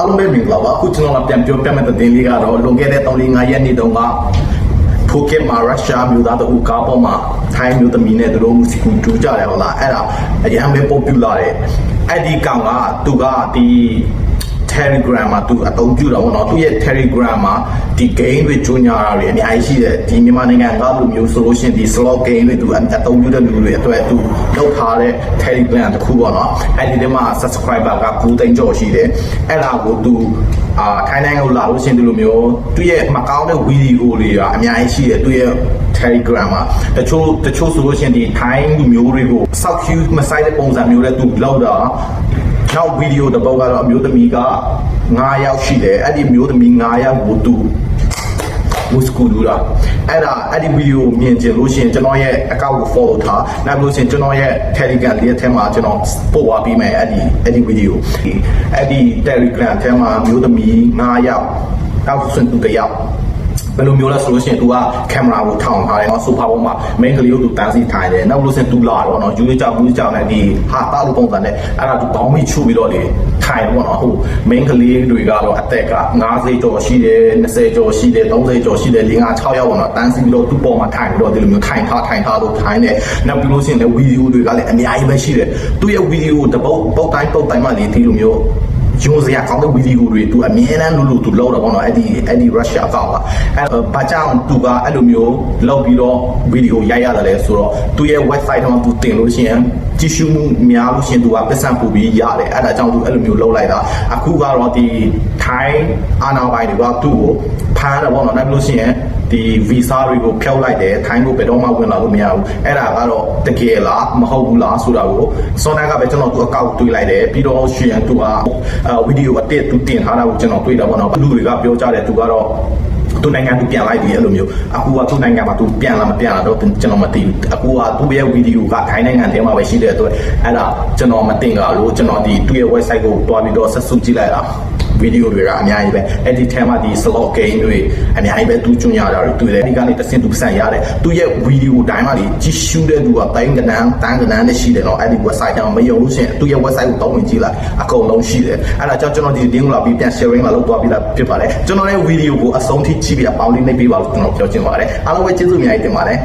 အားလုံးပဲမင်္ဂလာပါအခုကျွန်တော်ကပြန်ပြောပြမယ့်သတင်းလေးကတော့လွန်ခဲ့တဲ့3-5ရက်နေ့တုန်းကဖူကက်မှာရုရှားမျိုးသားတအူကားပေါ်မှာထိုင်းမျိုးသမီးနဲ့သူတို့မူစီကူတူကြတယ်ဟုတ်လားအဲ့ဒါအရန်ပဲ popular တဲ့အဲ့ဒီကောင်ကသူကဒီ Telegram မှာသူအသုံးပြုတာပေါ့နော်သူရဲ့ Telegram မှာဒီ game တွေကျွညာတာတွေအများကြီးရှိတယ်ဒီမြန်မာနိုင်ငံကလူမျိုးဆိုလို့ရှိရင်ဒီ slot game တွေသူအသုံးပြုတဲ့လူတွေအတွက်သူလုပ်ထားတဲ့ Telegram တစ်ခုပေါ့နော်အဲ့ဒီထဲမှာ subscriber က9သိန်းကျော်ရှိတယ်အဲ့ဒါကိုသူအာထိုင်းနိုင်ငံကိုလာလို့ရှိရင်ဒီလိုမျိုးသူရဲ့မကောင်းတဲ့ဗီဒီယိုတွေကအများကြီးရှိတယ်သူရဲ့ Telegram မှာတချို့တချို့ဆိုလို့ရှိရင်ဒီထိုင်းလူမျိုးတွေကိုစောက် queue မဆိုင်တဲ့ပုံစံမျိုးနဲ့သူလောက်တာ နောက်ဗီဒီယိုတစ်ပုတ်ကတော့အမျိုးသမီးက9ယောက်ရှိတယ်အဲ့ဒီအမျိုးသမီး9ယောက်ကိုသူမုစကူလူလာအဲ့ဒါအဲ့ဒီဗီဒီယိုမြင်ကြလို့ရှိရင်ကျွန်တော်ရဲ့ account ကို follow ထားနောက်လို့ရှိရင်ကျွန်တော်ရဲ့ Telegram လေးထဲမှာကျွန်တော်ပို့ပါပေးမယ်အဲ့ဒီအဲ့ဒီဗီဒီယိုအဲ့ဒီ Telegram ထဲမှာမျိုးသမီး9ယောက်နောက်ဆိုရင်သူတစ်ယောက်ဘ ယ်လိုမျိုးလဲဆိုလို့ရှိရင် तू ကကင်မရာကိုထောင်ထားတယ်နော်ဆိုဖာပေါ်မှာ main ကလေးကို तू တန်းစီထိုင်တယ်နောက်လို့ရှိရင် तू လာတော့နော်ယူရကြောက်ဘူးကြောက်နေဒီဟာတာလို့ပုံစံနဲ့အဲ့ဒါ तू ဘောင်းမိချူပြီးတော့လေထိုင်တော့နော်ဟို main ကလေးတွေကတော့အသက်က50ကျော်ရှိတယ်20ကျော်ရှိတယ်30ကျော်ရှိတယ်5 6ယောက်ပေါ့နော်တန်းစီပြီးတော့ तू ပေါ်မှာထိုင်ပြီးတော့ဒီလိုမျိုးထိုင်ထားထိုင်ထားလို့ထိုင်တယ်နောက်ပြီးလို့ရှိရင်လည်းဗီဒီယိုတွေကလည်းအများကြီးပဲရှိတယ်သူ့ရဲ့ဗီဒီယိုတပုတ်ပုတ်တိုင်းပုတ်တိုင်းမှလေဒီလိုမျိုး ရုံးစရာကောင်းတဲ့ဗီဒီယိုတွေသူအမြဲတမ်းလို့လို့သူလောက်တော့ဗောနော်အဲ့ဒီအဲ့ဒီရုရှားကောက်ကအဲ့ဘာကြောင့်သူကအဲ့လိုမျိုးလောက်ပြီးတော့ဗီဒီယိုရိုက်ရတယ်လဲဆိုတော့သူရဲ့ website တော့သူတင်လို့ရှိရင်ကြည့်ရှုမှုများလို့ရှိရင်သူကပတ်စံပို့ပြီးရတယ်အဲ့ဒါကြောင့်သူအဲ့လိုမျိုးလောက်လိုက်တာအခုကတော့ဒီထိုင်းအာနာပိုင်တွေကသူ့ကိုဖမ်းတယ်ဗောနော်နောက်လို့ရှိရင် ဒီ visa တွေကိုဖျောက်လိုက်တယ်ထိုင်းကိုဘယ်တော့မှဝင်လာလို့မရဘူးအဲ့ဒါကတော့တကယ်လားမဟုတ်ဘူးလားဆိုတာကိုစောနာကပဲကျွန်တော်သူအကောက်တွေးလိုက်တယ်ပြီးတော့ရှင်သူကအဲဗီဒီယိုအတစ်သူတင်ထားတာကိုကျွန်တော်တွေ့တာပေါ့နော်လူတွေကပြောကြတယ်သူကတော့သူနိုင်ငံသူပြန်လိုက်ပြီအဲ့လိုမျိုးအခုကသူနိုင်ငံမှာသူပြန်လာမပြန်လာတော့ကျွန်တော်မသိဘူးအခုကသူ့ရဲ့ဗီဒီယိုကထိုင်းနိုင်ငံထဲမှာပဲရှိတဲ့အတွက်အဲ့ဒါကျွန်တော်မတင်ကြလို့ကျွန်တော်ဒီသူ့ရဲ့ website ကိုတွားပြီးတော့ဆက်စုကြည့်လိုက်တာ ဗီဒီယိုတွေကအများကြီးပဲအဲ့ဒီထဲမှာဒီ slot game တွေအများကြီးပဲသူကျွညာတာတွေတွေ့တယ်ဒီကနေတဆင့်သူပစံရတယ်သူရဲ့ဗီဒီယိုတိုင်းမှာဒီကြည့်ရှုတဲ့သူကတိုင်းကနန်းတန်းကနန်းနဲ့ရှိတယ်နော်အဲ့ဒီ website ကမယုံလို့ရှိရင်သူရဲ့ website ကိုတောင်းဝင်ကြည့်လိုက်အကုန်လုံးရှိတယ်အဲ့ဒါကြောင့်ကျွန်တော်ဒီ link ကိုလာပြီးပြန် sharing လာလုပ်သွားပြီးသားဖြစ်ပါတယ်ကျွန်တော်ရဲ့ဗီဒီယိုကိုအဆုံးထိကြည့်ပြီးပေါင်းလေးနှိပ်ပေးပါလို့ကျွန်တော်ပြောချင်ပါတယ်အားလုံးပဲကျေးဇူးအများကြီးတင်ပါတယ်